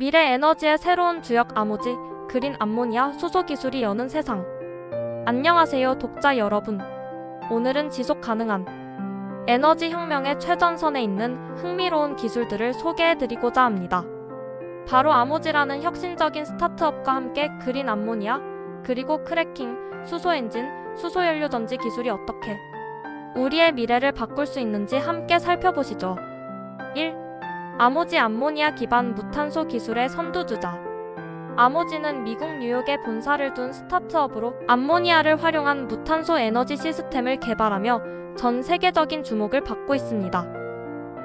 미래 에너지의 새로운 주역 아모지, 그린 암모니아 수소 기술이 여는 세상. 안녕하세요, 독자 여러분. 오늘은 지속 가능한 에너지 혁명의 최전선에 있는 흥미로운 기술들을 소개해 드리고자 합니다. 바로 아모지라는 혁신적인 스타트업과 함께 그린 암모니아, 그리고 크래킹, 수소 엔진, 수소 연료 전지 기술이 어떻게 우리의 미래를 바꿀 수 있는지 함께 살펴보시죠. 1. 아모지 암모니아 기반 무탄소 기술의 선두주자. 아모지는 미국 뉴욕에 본사를 둔 스타트업으로 암모니아를 활용한 무탄소 에너지 시스템을 개발하며 전 세계적인 주목을 받고 있습니다.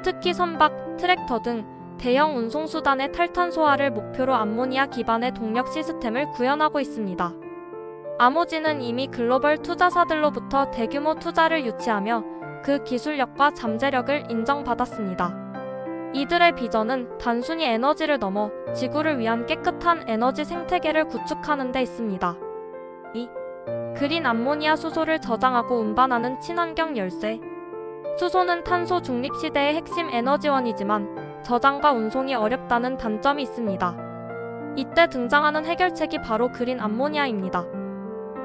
특히 선박, 트랙터 등 대형 운송수단의 탈탄소화를 목표로 암모니아 기반의 동력 시스템을 구현하고 있습니다. 아모지는 이미 글로벌 투자사들로부터 대규모 투자를 유치하며 그 기술력과 잠재력을 인정받았습니다. 이들의 비전은 단순히 에너지를 넘어 지구를 위한 깨끗한 에너지 생태계를 구축하는 데 있습니다. 2. 그린 암모니아 수소를 저장하고 운반하는 친환경 열쇠. 수소는 탄소 중립 시대의 핵심 에너지원이지만 저장과 운송이 어렵다는 단점이 있습니다. 이때 등장하는 해결책이 바로 그린 암모니아입니다.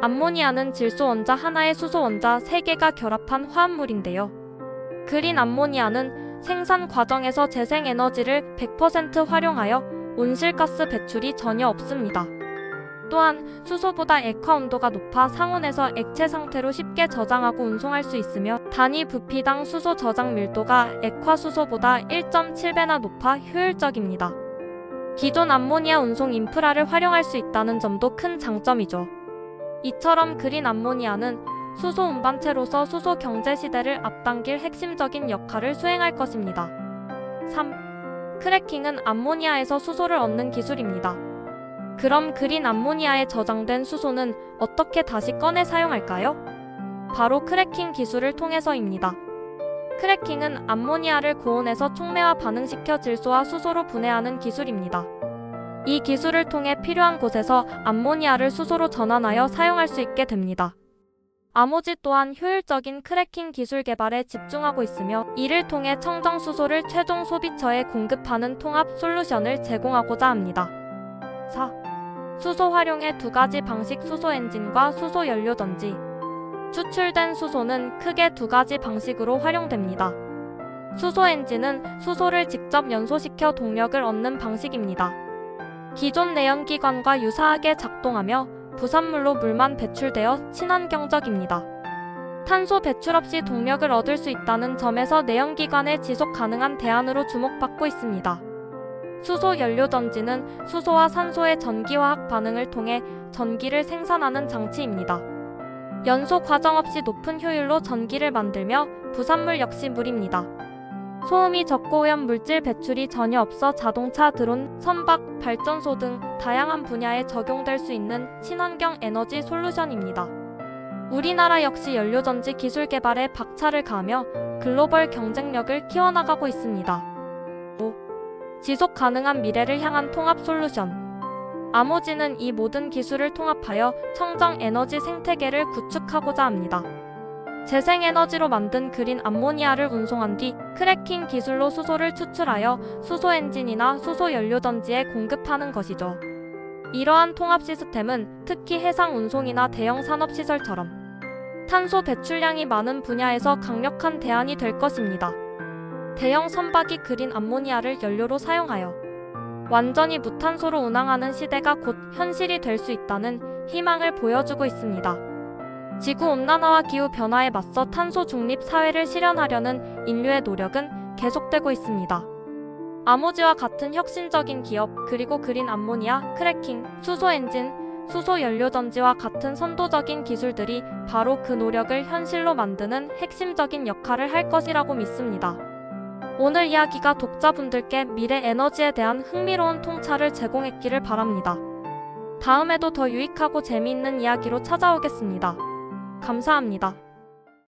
암모니아는 질소 원자 하나에 수소 원자 3개가 결합한 화합물인데요. 그린 암모니아는 생산 과정에서 재생 에너지를 100% 활용하여 온실가스 배출이 전혀 없습니다. 또한 수소보다 액화 온도가 높아 상온에서 액체 상태로 쉽게 저장하고 운송할 수 있으며 단위 부피당 수소 저장 밀도가 액화 수소보다 1.7배나 높아 효율적입니다. 기존 암모니아 운송 인프라를 활용할 수 있다는 점도 큰 장점이죠. 이처럼 그린 암모니아는 수소 운반체로서 수소 경제 시대를 앞당길 핵심적인 역할을 수행할 것입니다. 3. 크래킹은 암모니아에서 수소를 얻는 기술입니다. 그럼 그린 암모니아에 저장된 수소는 어떻게 다시 꺼내 사용할까요? 바로 크래킹 기술을 통해서입니다. 크래킹은 암모니아를 고온에서 촉매와 반응시켜 질소와 수소로 분해하는 기술입니다. 이 기술을 통해 필요한 곳에서 암모니아를 수소로 전환하여 사용할 수 있게 됩니다. 아모지 또한 효율적인 크래킹 기술 개발에 집중하고 있으며 이를 통해 청정 수소를 최종 소비처에 공급하는 통합 솔루션을 제공하고자 합니다. 4. 수소 활용의 두 가지 방식 수소 엔진과 수소 연료 전지. 추출된 수소는 크게 두 가지 방식으로 활용됩니다. 수소 엔진은 수소를 직접 연소시켜 동력을 얻는 방식입니다. 기존 내연기관과 유사하게 작동하며 부산물로 물만 배출되어 친환경적입니다. 탄소 배출 없이 동력을 얻을 수 있다는 점에서 내연기관의 지속 가능한 대안으로 주목받고 있습니다. 수소 연료 전지는 수소와 산소의 전기화학 반응을 통해 전기를 생산하는 장치입니다. 연소 과정 없이 높은 효율로 전기를 만들며 부산물 역시 물입니다. 소음이 적고 오염 물질 배출이 전혀 없어 자동차, 드론, 선박, 발전소 등 다양한 분야에 적용될 수 있는 친환경 에너지 솔루션입니다. 우리나라 역시 연료전지 기술 개발에 박차를 가하며 글로벌 경쟁력을 키워나가고 있습니다. 5. 지속 가능한 미래를 향한 통합 솔루션. 아모지는 이 모든 기술을 통합하여 청정 에너지 생태계를 구축하고자 합니다. 재생에너지로 만든 그린 암모니아를 운송한 뒤 크래킹 기술로 수소를 추출하여 수소 엔진이나 수소 연료 전지에 공급하는 것이죠. 이러한 통합 시스템은 특히 해상 운송이나 대형 산업 시설처럼 탄소 배출량이 많은 분야에서 강력한 대안이 될 것입니다. 대형 선박이 그린 암모니아를 연료로 사용하여 완전히 무탄소로 운항하는 시대가 곧 현실이 될 수 있다는 희망을 보여주고 있습니다. 지구 온난화와 기후 변화에 맞서 탄소 중립 사회를 실현하려는 인류의 노력은 계속되고 있습니다. 아모지와 같은 혁신적인 기업, 그리고 그린 암모니아, 크래킹, 수소 엔진, 수소 연료 전지와 같은 선도적인 기술들이 바로 그 노력을 현실로 만드는 핵심적인 역할을 할 것이라고 믿습니다. 오늘 이야기가 독자분들께 미래 에너지에 대한 흥미로운 통찰을 제공했기를 바랍니다. 다음에도 더 유익하고 재미있는 이야기로 찾아오겠습니다. 감사합니다.